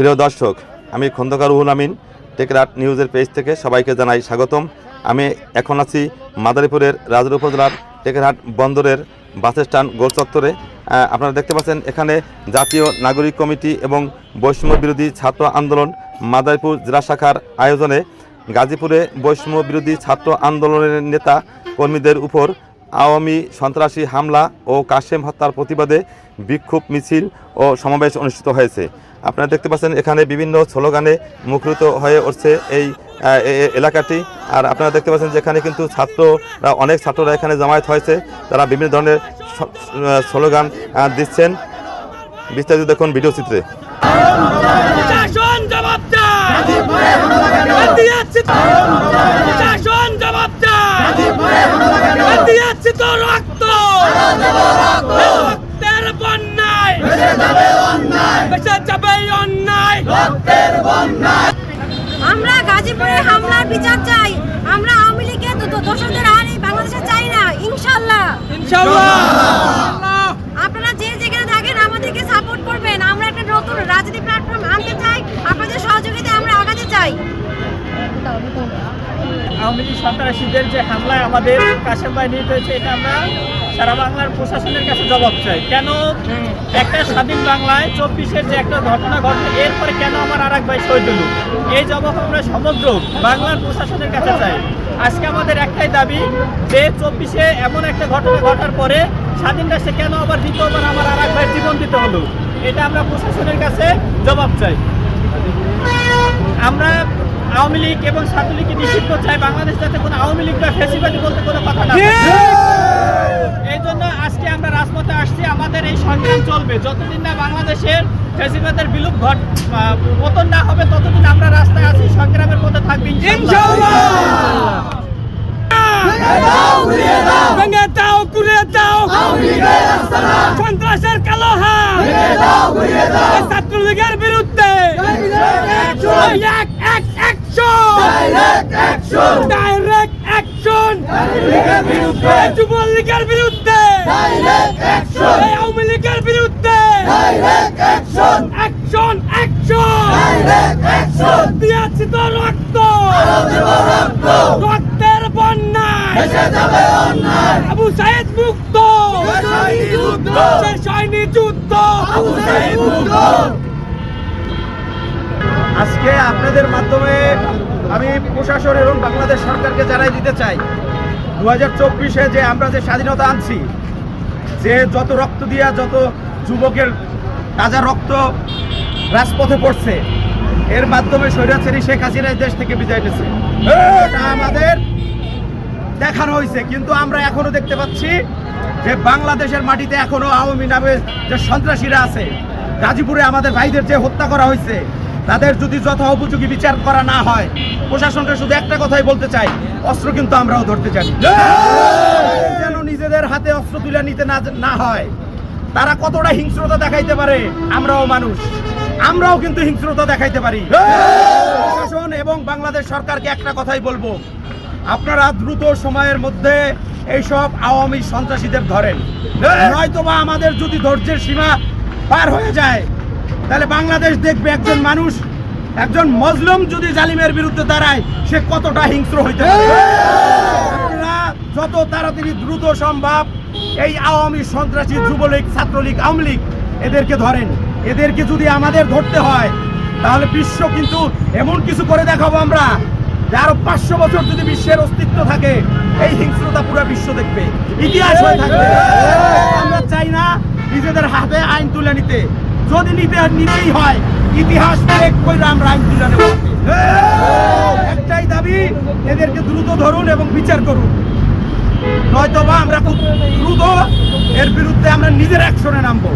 প্রিয় দর্শক, আমি খন্দকার রুহুল আমিন টেকরাট নিউজের পেজ থেকে সবাইকে জানাই স্বাগতম। আমি এখন আছি মাদারীপুরের রাজুর উপজেলার টেকেরহাট বন্দরের বাস স্ট্যান্ড গোল চত্বরে। আপনারা দেখতে পাচ্ছেন এখানে জাতীয় নাগরিক কমিটি এবং বৈষম্য বিরোধী ছাত্র আন্দোলন মাদারীপুর জেলা শাখার আয়োজনে গাজীপুরে বৈষম্য বিরোধী ছাত্র আন্দোলনের নেতা কর্মীদের উপর আওয়ামী সন্ত্রাসী হামলা ও কাশেম হত্যার প্রতিবাদে বিক্ষোভ মিছিল ও সমাবেশ অনুষ্ঠিত হয়েছে। আপনারা দেখতে পাচ্ছেন এখানে বিভিন্ন স্লোগানে মুখরিত হয়ে উঠছে এই এলাকাটি। আর আপনারা দেখতে পাচ্ছেন যে এখানে কিন্তু ছাত্ররা অনেক ছাত্ররা এখানে জামায়াত হয়েছে। তারা বিভিন্ন ধরনের স্লোগান দিচ্ছেন। বিস্তারিত দেখুন ভিডিও চিত্রে শাসন জবাব চায় দিয়েছি তো শাসন জবাব চায় দিয়েছি তো রক্ত রক্তের বন্যায় বেঁচে যাবে বন্যায়। আমরা গাজীপুরে হামলার বিচার চাই। আমরা আওয়ামী লীগের দো- দো- আর এই বাংলাদেশে চাই না ইনশাল্লাহ ইনশাআল্লাহ আপনারা যে যেখানে থাকেন আমাদেরকে সাপোর্ট করবেন আমরা একটা নতুন রাজনীতি প্ল্যাটফর্ম আনতে চাই আপনাদের সহযোগিতায় আমরা আগাতে চাই আওয়ামী লীগ সন্ত্রাসীদের যে হামলায় আমাদের কাশেম ভাই নিহত হয়েছে, এটা আমরা সারা বাংলার প্রশাসনের কাছে জবাব চাই। কেন একটা স্বাধীন বাংলায় চব্বিশের যে একটা ঘটনা ঘটে এরপরে কেন আমার আর এক ভাই শহীদ হল? এই জবাব আমরা সমগ্র বাংলার প্রশাসনের কাছে চাই। আজকে আমাদের একটাই দাবি যে চব্বিশে এমন একটা ঘটনা ঘটার পরে স্বাধীন দেশে কেন আবার দ্বিতীয়বার আমার আর এক ভাইয়ের জীবন দিতে হলো? এটা আমরা প্রশাসনের কাছে জবাব চাই। আমরা আওয়ামী লীগ এবং ছাত্রলীগকে নিষিদ্ধ চাই বাংলাদেশ যাতে কোনো আওয়ামী লীগ বা ফেসিবাদী বলতে কোনো কথা না এই জন্য আজকে আমরা রাজপথে আসছি। আমাদের এই সংগ্রাম চলবে। যতদিন না বাংলাদেশের ফেসিবাদের বিলুপ ঘট পতন না হবে ততদিন আমরা রাস্তায় আছি সংগ্রামের মধ্যে থাকবি ইনশাআল্লাহ। ভেঙে দাও ঘুরে দাও সন্ত্রাসের কালো হাত এই ছাত্রলীগের বিরুদ্ধে ওই এক এক অ্যাকশন ডাইরেক্ট অ্যাকশন যুবলীগের বিরুদ্ধে লীগের বিরুদ্ধে। অ্যাকশন অ্যাকশন দিয়েছি তো রক্ত। রক্তের বন্যায়। আবু সাইদ মুক্ত। যুদ্ধ। আজকে আপনাদের মাধ্যমে আমি প্রশাসন এবং বাংলাদেশ সরকারকে জানাই দিতে চাই। দু হাজার চব্বিশে যে আমরা যে স্বাধীনতা আনছি যে যত রক্ত দিয়া যত যুবকের তাজা রক্ত রাজপথে পড়ছে এর মাধ্যমে স্বৈরাচারী শেখ হাসিনা দেশ থেকে বিদায় নিয়েছে। এটা আমাদের দেখানো হয়েছে কিন্তু আমরা এখনও দেখতে পাচ্ছি যে বাংলাদেশের মাটিতে এখনও আওয়ামী নামে যে সন্ত্রাসীরা আছে গাজীপুরে আমাদের ভাইদের যে হত্যা করা হয়েছে তাদের যদি যথা উপযোগী বিচার করা না হয় প্রশাসনকে শুধু একটা কথাই বলতে চাই অস্ত্র কিন্তু আমরাও ধরতে চাই যেন নিজেদের হাতে অস্ত্র তুলে নিতে না না হয়। তারা কতটা হিংস্রতা দেখাইতে পারে? আমরাও মানুষ। আমরাও কিন্তু হিংস্রতা দেখাইতে পারি। প্রশাসন এবং বাংলাদেশ সরকারকে একটা কথাই বলব। আপনারা দ্রুত সময়ের মধ্যে এইসব আওয়ামী সন্ত্রাসীদের ধরেন। নয়তোবা আমাদের যদি ধৈর্যের সীমা পার হয়ে যায় তাহলে বাংলাদেশ দেখবে একজন মানুষ একজন মজলুম যদি জালিমের বিরুদ্ধে দাঁড়ায় সে কতটা হিংস্র হইতে পারে। যত তাড়াতাড়ি দ্রুত সম্ভব এই আওয়ামী সন্ত্রাসী যুবলীগ, ছাত্রলীগ আওয়ামী লীগ এদেরকে ধরেন। এদেরকে যদি আমাদের ধরতে হয়, তাহলে বিশ্ব কিন্তু এমন কিছু করে দেখাবো আমরা, যে আরও পাঁচশো বছর যদি বিশ্বের অস্তিত্ব থাকে, এই হিংস্রতা পুরো বিশ্ব দেখবে। ইতিহাস হয়ে থাকবে। আমরা চাই না নিজেদের হাতে আইন তুলে নিতে। যদি নিতে নিতেই হয়, ইতিহাস ব্রেক করে আমরা আইন তুলে নেব। একটাই দাবি, এদেরকে দ্রুত ধরুন এবং বিচার করুন। নয়তোবা আমরা খুব দ্রুত এর বিরুদ্ধে আমরা নিজের অ্যাকশনে নামবো।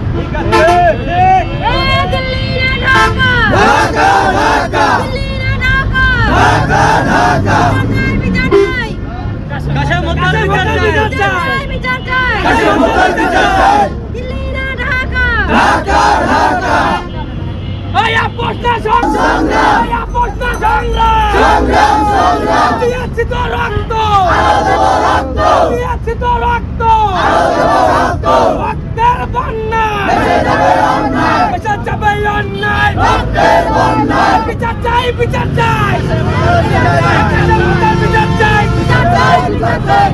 সংগ্রাম। সংগ্রাম। দিয়েছি রক্ত। রক্ত রক্তের যাবে অন্যায় বিচার যাবে অন্যায় বিচার চাই বিচার চাই বিচার চাই বিচার চাই বিচার চাই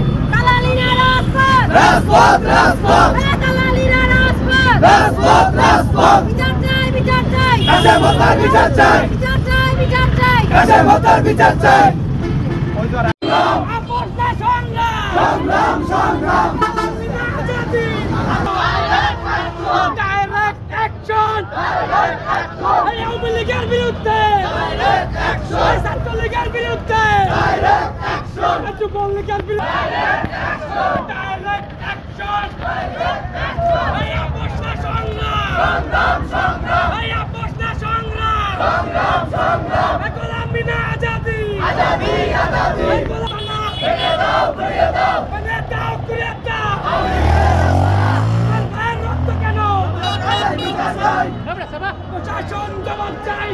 রাজপথ রাজপথ রাজপথ রাজপথ বিচার চাই বিচার চাই কাশেম হত্যার বিচার চাই বিচার চাই বিচার চাই কাশেম হত্যার বিচার চাই সংগ্রাম সংগ্রাম আজাদি ডাইরেক্ট অ্যাকশন আওয়ামী লীগের বিরুদ্ধে ছাত্রলীগের বিরুদ্ধে যুবলীগের বিরুদ্ধে ডাইরেক্ট অ্যাকশন না সংগ্রাম এই আপোষ সংগ্রাম এই গোলামি আজাদি মানে রক্ত কেন প্রশাসন জবাব চাই